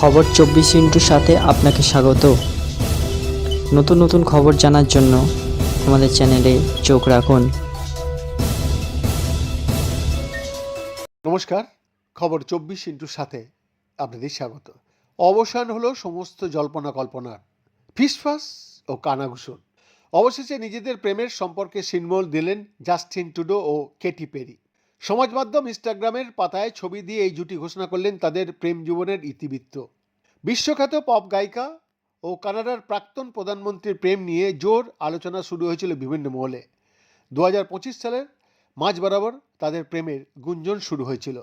খবর চব্বিশ ইন্টুর সাথে আপনাকে স্বাগত। নতুন নতুন খবর জানার জন্য আমাদের চ্যানেলে চোখ রাখুন। নমস্কার, খবর চব্বিশ ইন্টুর সাথে আপনাদের স্বাগত। অবসান হলো সমস্ত জল্পনা কল্পনার। ফিসফাস ও কানাঘুষণ অবশেষে নিজেদের প্রেমের সম্পর্কে সিনমোল দিলেন জাস্টিন টুডো ও কেটি পেরি। সমাজ মাধ্যম ইনস্টাগ্রামের পাতায় ছবি দিয়ে এই জুটি ঘোষণা করলেন তাদের প্রেম জীবনের ইতিবৃত্ত। বিশ্বখ্যাত পপ গায়িকা ও কানাডার প্রাক্তন প্রধানমন্ত্রীর প্রেম নিয়ে জোর আলোচনা শুরু হয়েছিল বিভিন্ন মহলে। দু হাজার পঁচিশ সালের মাঝ বরাবর তাদের প্রেমের গুঞ্জন শুরু হয়েছিল।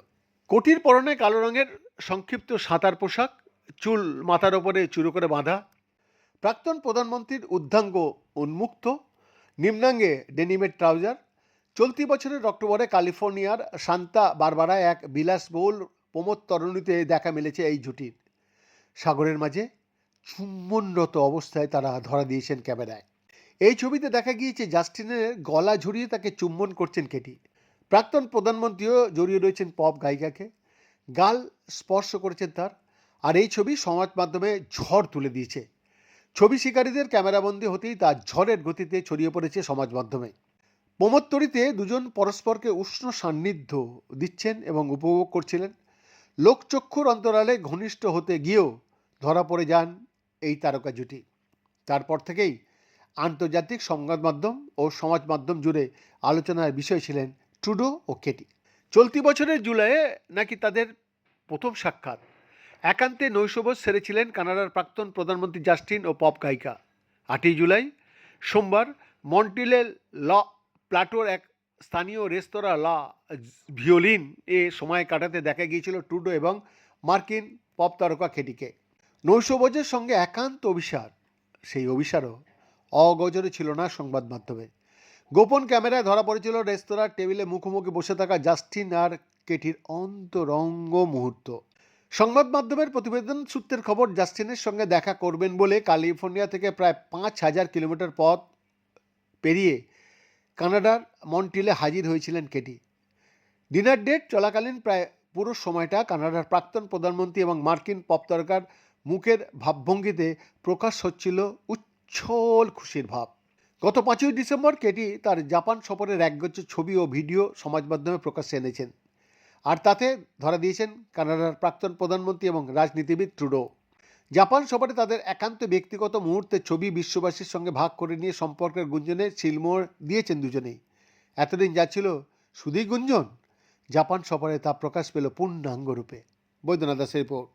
কোটির পরনে কালো রঙের সংক্ষিপ্ত সাঁতার পোশাক, চুল মাথার ওপরে চুরো করে বাঁধা, প্রাক্তন প্রধানমন্ত্রীর উদ্ধাঙ্গ উন্মুক্ত, নিম্নাঙ্গে ডেনিমের ট্রাউজার, চলতি বছরের অক্টোবরে ক্যালিফোর্নিয়ার সান্তা বারবারায় এক বিলাসবহুল প্রমোদ তরণীতে দেখা মিলেছে এই জুটির সাগরের মাঝে চুম্বনরত অবস্থায় তারা ধরা দিয়েছেন ক্যামেরায়। এই ছবিতে দেখা গিয়েছে, জাস্টিনের গলা ঝরিয়ে তাকে চুম্বন করছেন কেটি। প্রাক্তন প্রধানমন্ত্রীও জড়িয়ে রয়েছেন পপ গায়িকাকে। গাল স্পর্শ করেছেন তার, আর এই ছবি সমাজ মাধ্যমে ঝড় তুলে দিয়েছে। ছবি শিকারীদের ক্যামেরাবন্দি হতেই তার ঝড়ের গতিতে ছড়িয়ে পড়েছে সমাজ মাধ্যমে। প্রমোত্তরিতে দুজন পরস্পরকে উষ্ণ সান্নিধ্য দিচ্ছেন এবং উপভোগ করছিলেন। লোকচক্ষুর অন্তরালে ঘনিষ্ঠ হতে গিয়েও ধরা পড়ে যান এই তারকা জুটি। তারপর থেকেই আন্তর্জাতিক সংবাদ মাধ্যম ও সমাজ মাধ্যম জুড়ে আলোচনার বিষয় ছিলেন ট্রুডো ও কেটি। চলতি বছরের জুলাইয়ে নাকি তাদের প্রথম সাক্ষাৎ। একান্তে নৈশবোধ সেরেছিলেন কানাডার প্রাক্তন প্রধানমন্ত্রী জাস্টিন ও পপ গায়িকা। আটই জুলাই, সোমবার মন্টিলে ল প্লাটোর এক স্থানীয় রেস্তোরাঁ লা ভিওলিন এ সময় কাটাতে দেখা গিয়েছিল ট্রুডো এবং মার্কিন পপ তারকা কেটিকে। নৈশভোজের সঙ্গে একান্ত অভিসার। সেই অভিসারও অগজরে ছিল না সংবাদ মাধ্যমে। গোপন ক্যামেরায় ধরা পড়েছিল রেস্তোরাঁর টেবিলে মুখোমুখি বসে থাকা জাস্টিন আর কেটির অন্তরঙ্গ মুহূর্ত। সংবাদ মাধ্যমের প্রতিবেদন সূত্রের খবর, জাস্টিনের সঙ্গে দেখা করবেন বলে ক্যালিফোর্নিয়া থেকে প্রায় পাঁচ হাজার কিলোমিটার পথ পেরিয়ে কানাডার মন্টিলে হাজির হয়েছিলেন কেটি। ডিনার ডেট চলাকালীন প্রায় পুরো সময়টা কানাডার প্রাক্তন প্রধানমন্ত্রী এবং মার্কিন পপ তারকার মুখের ভাবভঙ্গিতে প্রকাশ হচ্ছিল উচ্ছল খুশির ভাব। গত পাঁচই ডিসেম্বর কেটি তার জাপান সফরের একগুচ্ছ ছবি ও ভিডিও সমাজ মাধ্যমে প্রকাশ্যে এনেছেন। আর তাতে ধরা দিয়েছেন কানাডার প্রাক্তন প্রধানমন্ত্রী এবং রাজনীতিবিদ ট্রুডো। জাপান সফরে তাদের একান্ত ব্যক্তিগত মুহূর্তের ছবি বিশ্ববাসীর সঙ্গে ভাগ করে নিয়ে সম্পর্কের গুঞ্জনে শিলমোড় দিয়েছেন দুজনেই। এতদিন যা ছিল শুধুই গুঞ্জন, জাপান সফরে তা প্রকাশ পেল পূর্ণাঙ্গ রূপে। বৈদ্যনাথ দাসের রিপোর্ট।